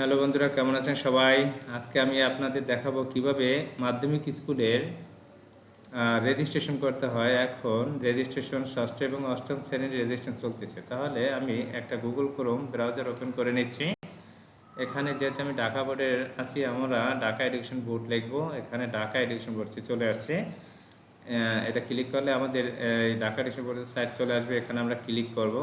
Hello বন্ধুরা, কেমন আছেন সবাই? আজকে আমি আপনাদের দেখাবো কীভাবে মাধ্যমিক স্কুলের রেজিস্ট্রেশন করতে হয়। এখন রেজিস্ট্রেশন ষষ্ঠ এবং অষ্টম শ্রেণির রেজিস্ট্রেশন চলতেছে। তাহলে আমি একটা গুগল ক্রোম ব্রাউজার ওপেন করে নিচ্ছি। এখানে যেহেতু আমি ঢাকা বোর্ডের আছি, আমরা ঢাকা এডুকেশন বোর্ড লিখব। এখানে ঢাকা এডুকেশন বোর্ড চলে আসছে। এটা ক্লিক করলে আমাদের ঢাকা এডুকেশন বোর্ডের সাইট চলে আসবে। এখানে আমরা ক্লিক করব।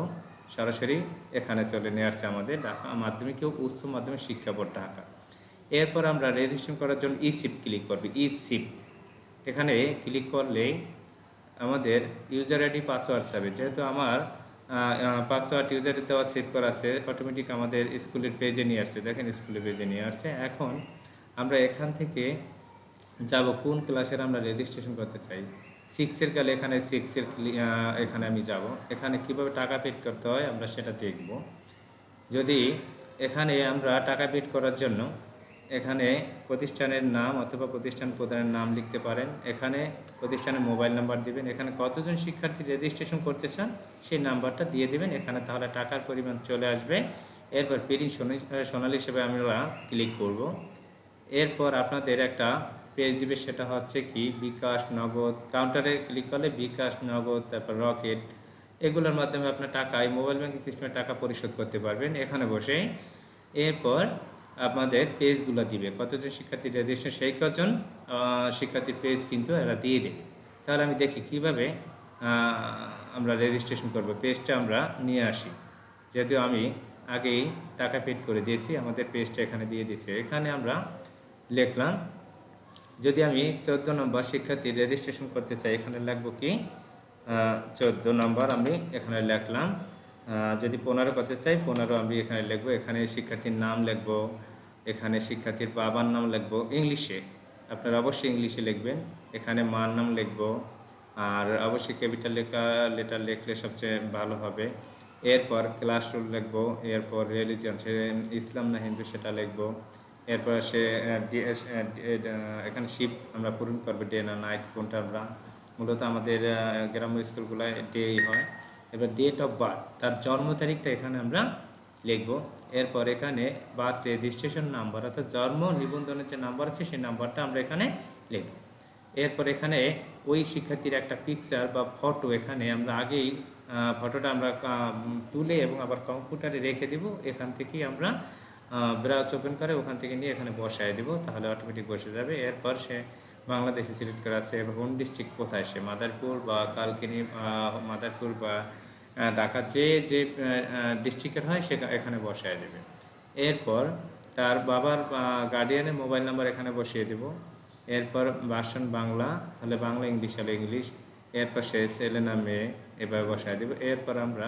সরাসরি এখানে চলে নিয়ে আসছে আমাদের ঢাকা মাধ্যমিক ও উচ্চ মাধ্যমিক শিক্ষা বোর্ড ঢাকা। এরপর আমরা রেজিস্ট্রেশন করার জন্য ই সিপ ক্লিক করব ই সিপ এখানে ক্লিক করলে আমাদের ইউজার আইডি পাসওয়ার্ড যাবে যেহেতু আমার পাসওয়ার্ড ইউজার দেওয়া সেভ করা আছে অটোমেটিক আমাদের স্কুলের পেজে নিয়ে আসছে। দেখেন স্কুলের পেজে নিয়ে আসছে। এখন আমরা এখান থেকে যাব, কোন ক্লাসের আমরা রেজিস্ট্রেশন করতে চাই? সিক্সের গেলে এখানে সিক্সের এখানে আমি যাব। এখানে কীভাবে টাকা পেড করতে হয় আমরা সেটা দেখব। যদি এখানে আমরা টাকা পেড করার জন্য এখানে প্রতিষ্ঠানের নাম অথবা প্রতিষ্ঠান প্রধানের নাম লিখতে পারেন। এখানে প্রতিষ্ঠানের মোবাইল নাম্বার দিবেন। এখানে কতজন শিক্ষার্থী রেজিস্ট্রেশন করতে চান সেই নাম্বারটা দিয়ে দিবেন। এখানে তাহলে টাকার পরিমাণ চলে আসবে। এরপর পেরিং সোনালি হিসেবে আমরা ক্লিক করব। এরপর আপনাদের একটা পেজ দিবে সেটা হচ্ছে কি? বিকাশ নগদ কাউন্টারে ক্লিক করলে বিকাশ নগদ, তারপর রকেট এগুলোর মাধ্যমে আপনার টাকা, এই মোবাইল ব্যাংকিং সিস্টেমে টাকা পরিশোধ করতে পারবেন এখানে বসে এরপর আপনাদের পেজগুলো দিবে। কতজন শিক্ষার্থী রেজিস্ট্রেশন সেই কজন শিক্ষার্থীর পেজ কিন্তু এরা দিয়ে দেবে। তাহলে আমি দেখি কীভাবে আমরা রেজিস্ট্রেশন করব। পেজটা আমরা নিয়ে আসি। যেহেতু আমি আগেই টাকা পেড করে দিয়েছি, আমাদের পেজটা এখানে দিয়ে দিয়েছি। এখানে আমরা লিখলাম যদি আমি চোদ্দ নম্বর শিক্ষার্থী রেজিস্ট্রেশন করতে চাই, এখানে লিখব কি? চোদ্দ নম্বর আমি এখানে লিখলাম। যদি পনেরো করতে চাই, পনেরো আমি এখানে লিখব। এখানে শিক্ষার্থীর নাম লিখব, এখানে শিক্ষার্থীর বাবার নাম লিখব ইংলিশে। আপনারা অবশ্যই ইংলিশে লিখবেন। এখানে মার নাম লিখব। আর অবশ্যই ক্যাপিটাল লেখা লেটার লিখলে সবচেয়ে ভালো হবে। এরপর ক্লাস রুল লিখব। এরপর রিলিজিয়ন ইসলাম না হিন্দু, সেটা লিখব। এরপর সে এখানে শিপ আমরা পূরণ করব, ডে না নাইট, কোনটা আমরা, মূলত আমাদের গ্রাম্য স্কুলগুলোয় ডেই হয়। এবার ডেট অফ বার্থ তার জন্ম তারিখটা এখানে আমরা লিখব। এরপর এখানে বার্থ রেজিস্ট্রেশন নাম্বার অর্থাৎ জন্ম নিবন্ধনের যে নাম্বার আছে, সেই নাম্বারটা আমরা এখানে লিখব। এরপর এখানে ওই শিক্ষার্থীর একটা পিকচার বা ফটো এখানে আমরা আগেই ফটোটা আমরা তুলে এবং আবার কম্পিউটারে রেখে দিব। এখান থেকেই আমরা ব্রাউজ ওপেন করে, ওখান থেকে নিয়ে এখানে বসায় দিব, তাহলে অটোমেটিক বসে যাবে। এরপর সে বাংলাদেশে সিলেক্ট করা আছে হোম ডিস্ট্রিক্ট কোথায়? সে মাদারপুর বা কালকিনি মাদারপুর বা ঢাকা, যে যে ডিস্ট্রিক্টের হয়, সে এখানে বসায় দেবে। এরপর তার বাবার গার্ডিয়ানের মোবাইল নাম্বার এখানে বসিয়ে দেব। এরপর ভার্সন বাংলা হলে বাংলা, ইংলিশ হলে ইংলিশ। এরপর সে ছেলে না মেয়ে, এভাবে বসায় দেব। এরপর আমরা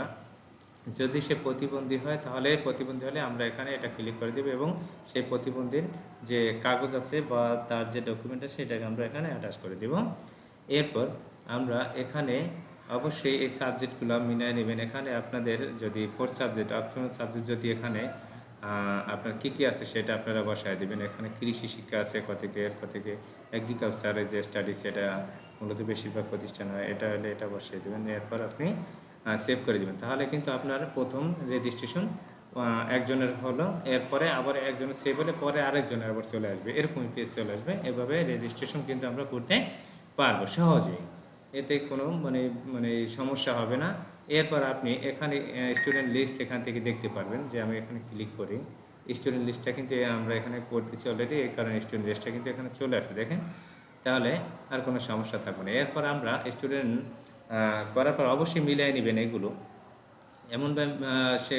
যদি সে প্রতিবন্ধী হয়, তাহলে প্রতিবন্ধী হলে আমরা এখানে এটা ক্লিক করে দেবো এবং সেই প্রতিবন্ধীর যে কাগজ আছে বা তার যে ডকুমেন্ট আছে, সেটাকে আমরা এখানে অ্যাটাচ করে দেব। এরপর আমরা এখানে অবশ্যই এই সাবজেক্টগুলো মিলিয়ে নেবেন। এখানে আপনাদের যদি ফোর্থ সাবজেক্ট অপশনাল সাবজেক্ট যদি এখানে আপনার কী কী আছে সেটা আপনারা বসায় দেবেন। এখানে কৃষি শিক্ষা আছে থেকে, এরপর থেকে এগ্রিকালচারের যে স্টাডি সেটা মূলত বেশিরভাগ প্রতিষ্ঠান হয়। এটা হলে এটা বসিয়ে দেবেন। এরপর আপনি সেভ করে দেবেন। তাহলে কিন্তু আপনার প্রথম রেজিস্ট্রেশন একজনের হলো, এরপরে আবার একজনের সেভ হলে পরে আরেকজনের আবার চলে আসবে। এরকম পেজ চলে আসবে। এভাবে রেজিস্ট্রেশন কিন্তু আমরা করতে পারব সহজেই। এতে কোনো মানে মানে সমস্যা হবে না। এরপর আপনি এখানে স্টুডেন্ট লিস্ট এখান থেকে দেখতে পারবেন যে আমি এখানে ক্লিক করি। স্টুডেন্ট লিস্টটা কিন্তু আমরা এখানে করতেছি অলরেডি এই কারণে স্টুডেন্ট লিস্টটা কিন্তু এখানে চলে আসছে। দেখেন, তাহলে আর কোনো সমস্যা থাকবে না। এরপর আমরা স্টুডেন্ট করার পর অবশ্যই মিলিয়ে নেবেন এগুলো। এমনভাবে সে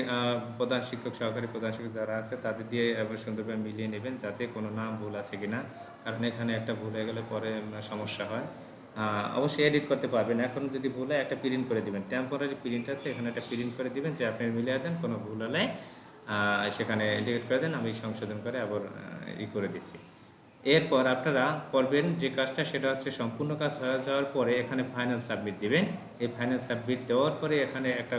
প্রধান শিক্ষক, সহকারী প্রধান শিক্ষক যারা আছে, তাদের দিয়ে সুন্দরভাবে মিলিয়ে নেবেন যাতে কোনো নাম ভুল আছে কি না। কারণ এখানে একটা ভুল হয়ে গেলে পরে সমস্যা হয়। অবশ্যই এডিট করতে পারবেন। এখন যদি ভুল হয়, একটা প্রিন্ট করে দিবেন। টেম্পোরারি প্রিন্ট আছে, এখানে একটা প্রিন্ট করে দিবেন যে আপনি মিলিয়ে দেন, কোনো ভুল হলে সেখানে এডিট করে দেন, আমি সংশোধন করে আবার ই করে দিচ্ছি। এরপর আপনারা করবেন যে কাজটা সেটা হচ্ছে সম্পূর্ণ কাজ হয়ে যাওয়ার পরে এখানে ফাইনাল সাবমিট দিবেন। এই ফাইনাল সাবমিট দেওয়ার পরে এখানে একটা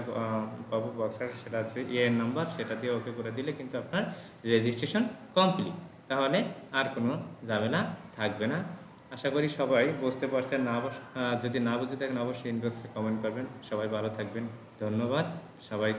পপ বক্স আছে, সেটা হচ্ছে ইএন নাম্বার সেটা দিয়ে ওকে করে দিলে কিন্তু আপনার রেজিস্ট্রেশন কমপ্লিট তাহলে আর কোনো ঝামেলা থাকবে না। আশা করি সবাই বুঝতে পারছেন, না যদি না বুঝে থাকেন অবশ্যই ইনবক্সে কমেন্ট করবেন। সবাই ভালো থাকবেন। ধন্যবাদ। সবাই